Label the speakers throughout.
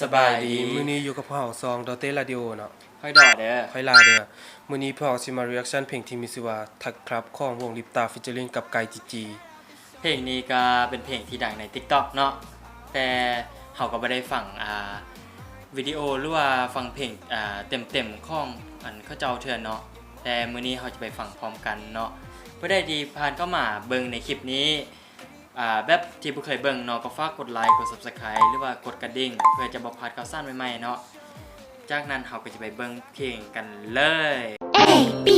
Speaker 1: สบายดีมื้อนี้อยู่กับพวกเราซองดอเต้ร a ดิโอเนาะ
Speaker 2: ค่อยดอเด้อ
Speaker 1: ค่อยลาเด้อมื้อนี้พวกเราสิมา reaction เพลงที่มีชื่อว่าทักครับของวงลิปตาฟีเจอริงกับไกจีจี
Speaker 2: เพลงนี้ก็เป็นเพลงที่ดังใน TikTok เนาะแต่เขาก็ไม่ได้ฟังอ่าวิดีโอหรือว่าฟังเพลงอ่าเต็มๆของอันเขาเจ้าเทือนเนาะแต่มื้อนี้เขาจะไปฟังพร้อมกันเนาะเพื่อได้ดีผ่านเข้ามาเบิ่งในคลิปนี้ อ่าแบบที่ผู้เคยเบิ่งเนาะก็ฝากกดไลค์กด Subscribe หรือว่ากดกระดิ่ง เพื่อจะบ่พลาดข่าวสารใหม่ๆเนาะจากนั้นเราก็จะไปเบิ่งเพลงกันเลย
Speaker 3: A B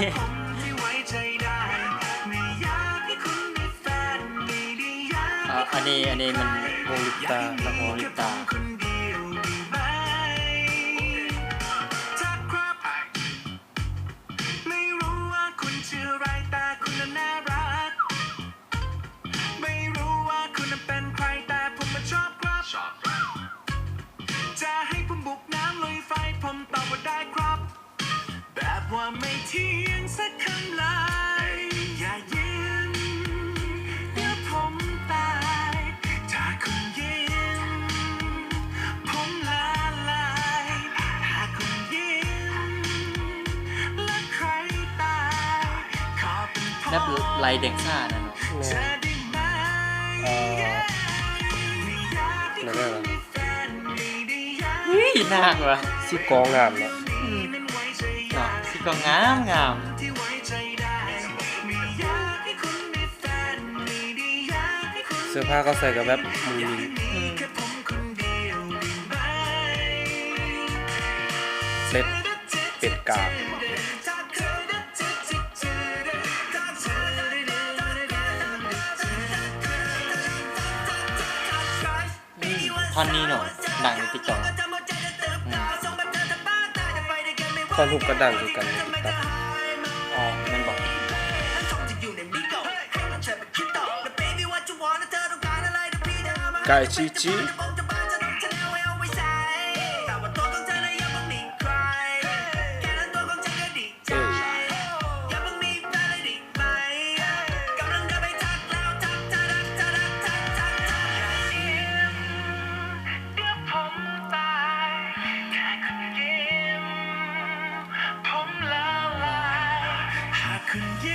Speaker 4: อันนี้อัน
Speaker 2: นี้มัน
Speaker 1: โงลิตา
Speaker 2: ละ
Speaker 4: โมลิตา ไม่เที่ยงสักคำเลยอย่ายิ้มเดี๋ยวผมตายถ้าคุณยิ้มผมละลายถ้าคุณยิ้มและใครตายขอเป็นผม
Speaker 2: แนบไลเด็กซ่านะเนาะ
Speaker 1: แม่
Speaker 4: จะได้ไหม
Speaker 1: เอ่อ
Speaker 4: ไม่อยากให้
Speaker 1: นั่น
Speaker 4: คุ
Speaker 1: แห
Speaker 4: ณ
Speaker 1: ละ
Speaker 4: มีแฟนไม่ได้อยาก
Speaker 2: เฮ้ยน่ารักว่ะ
Speaker 1: สิกองงามเนาะ
Speaker 2: ก็งามงาม
Speaker 4: ที่ไว้ใจได้ไม่อยากให้คุณมีแฟนไม่ได้อยากให้คุณ
Speaker 1: เสื้อผ้าเขาใส่กับแบบมือลิง
Speaker 4: มีแค่ผมคนเดียวได้ไหม
Speaker 1: เซ็ตเป็ดกาบ
Speaker 2: ท่อนนี้เนาะดังในติ๊กต็อก
Speaker 1: อนหุบกระดังคือกันในติ๊กต็อก
Speaker 2: อ๋อมันบอก
Speaker 1: ไกจีจี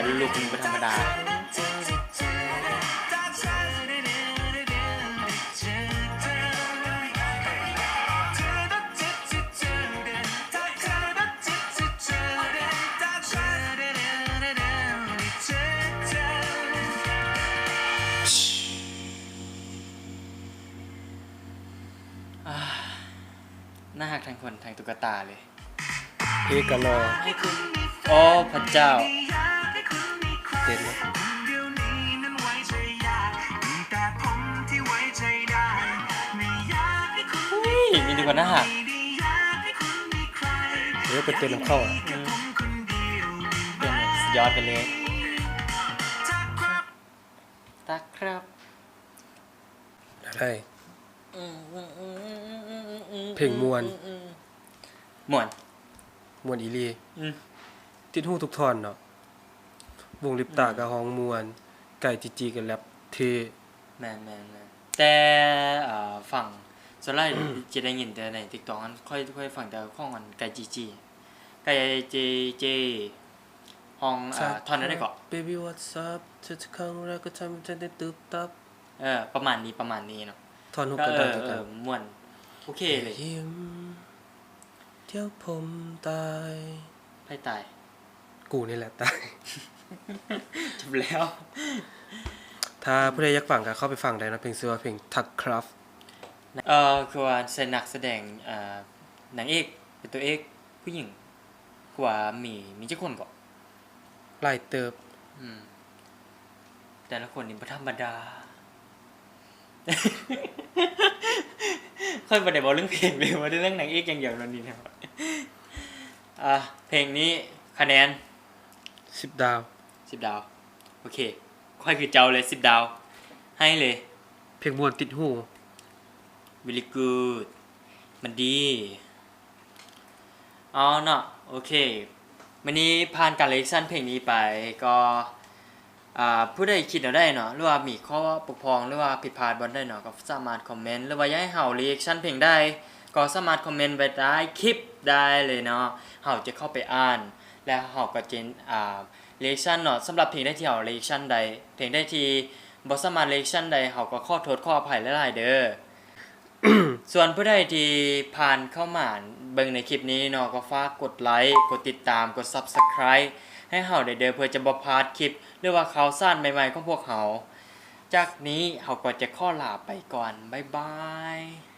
Speaker 4: แต่
Speaker 2: ลูกๆมันเป็นธรรมดาน่าหักทั้งคนทั้งตุ๊กตาเลย
Speaker 1: เฮกันรอ
Speaker 2: โอ้พระเจ้า
Speaker 1: เต้นเนาะ
Speaker 4: เดี๋ยวนี้นั้นไว้ใจยากมีแต่ผมที่ไว้ใจได้ไม่อยากให้คุณ
Speaker 2: เฮ้ยมีดีกว่าน่าหัก
Speaker 4: ไม่ได้อยากให้คุณมีใคร
Speaker 1: เดี๋ยวเป็นเต้นน้ำเข้าอะ
Speaker 2: อืม
Speaker 4: ผมคนเดียว
Speaker 2: เป็นแบบสุดยอดไปเลย
Speaker 4: ถ้าครับ
Speaker 2: ตักครับ
Speaker 1: ได้เพลงม่วน
Speaker 2: ม่วน
Speaker 1: มวนอีหลี
Speaker 2: อืม
Speaker 1: ติดหูทุกท่อนเนาะ วงลิปตากับห้องมวน ไก่จีจีกับแรปเท
Speaker 2: แมนแมนแมนแต่เอ่อฝั่งส่วนใหญ่จะได้ยินแต่ในติ๊กต็อกนั้นค่อยค่อยฟังแต่ข้องมันไก่จีจีไก่จีจีห้องเอ่อท่อนนั้นได้เกาะ
Speaker 1: Baby what's up เธอจะครั้งแรกก็ทำให้ฉันได้ตึบตับ
Speaker 2: เออประมาณนี้ประมาณนี้เนาะ
Speaker 1: ท่อนหุบ
Speaker 2: ก็
Speaker 1: กระ
Speaker 2: เอ
Speaker 1: ดัง
Speaker 2: อ
Speaker 1: คือ
Speaker 2: เอ
Speaker 1: กัน
Speaker 2: อม่วนโอเคเลย
Speaker 1: ยิ้มเดี๋ยวผมตาย
Speaker 2: ให้ตาย
Speaker 1: กูนี่แหละตาย
Speaker 2: จบแล้ว
Speaker 1: ถ้าผู้ใดอยากฟังก็เข้าไปฟังได้นะเพลงชื่อว่าเพลงทักครับ
Speaker 2: เออคือว่าใส่นักแสดงอ่านางเอกเป็นตัวเอกผู้หญิงคือว่ามีมีเจ้าคนก่อน
Speaker 1: ไล่เติบ
Speaker 2: อืมแต่ละคนนี่บ่ธรรมดาค่อยบ่ได้บอกเรื่องเพลงเลยว่าได้เรื่องนางเอกอย่างเดียวแล้วนี่นะครับอะเพลงนี้คะแนน
Speaker 1: 10ดาว
Speaker 2: 10ดาว โอเค ค่อยคือเจ้าเลย10ดาว ให้เลย
Speaker 1: เพลงม่วนติดหู
Speaker 2: very good มันดีเอาเนาะโอเควันนี้ผ่านการเลคชั่นเพลงนี้ไปก็อ่าผู้ใดคิดเอาได้เนาะหรือว่ามีข้อปกพร่องหรือว่าผิดพลาดบ่ได้เนาะก็สามารถคอมเมนต์หรือว่าอยากให้เฮาเลคชั่นเพลงได้ ก็สามารถคอมเมนต์ไว้ใต้คลิปได้เลยเนาะเฮาจะเข้าไปอ่าน และเฮาก็เจะอ่าเลคชั่นเนาะสำหรับเพลงได้ที่เฮาเลคชั่นใดเพลงได้ที่บ่สมารถเลคชั่นใดเฮาก็ข้อโทษขออภัยหลายๆเด้อส่วนผู้ใดที่ผ่านเข้ามาเบิ่งในคลิปนี้เนาะก็ฝากกดไลค์กดติดตามกด Subscribe ให้เฮาได้เด้อเพื่อจะบ่พลาดคลิป หรือว่าข่าวสารใหม่ๆของพวกเฮาจากนี้เฮาก็จะข้อลาไปก่อน บ๊ายบาย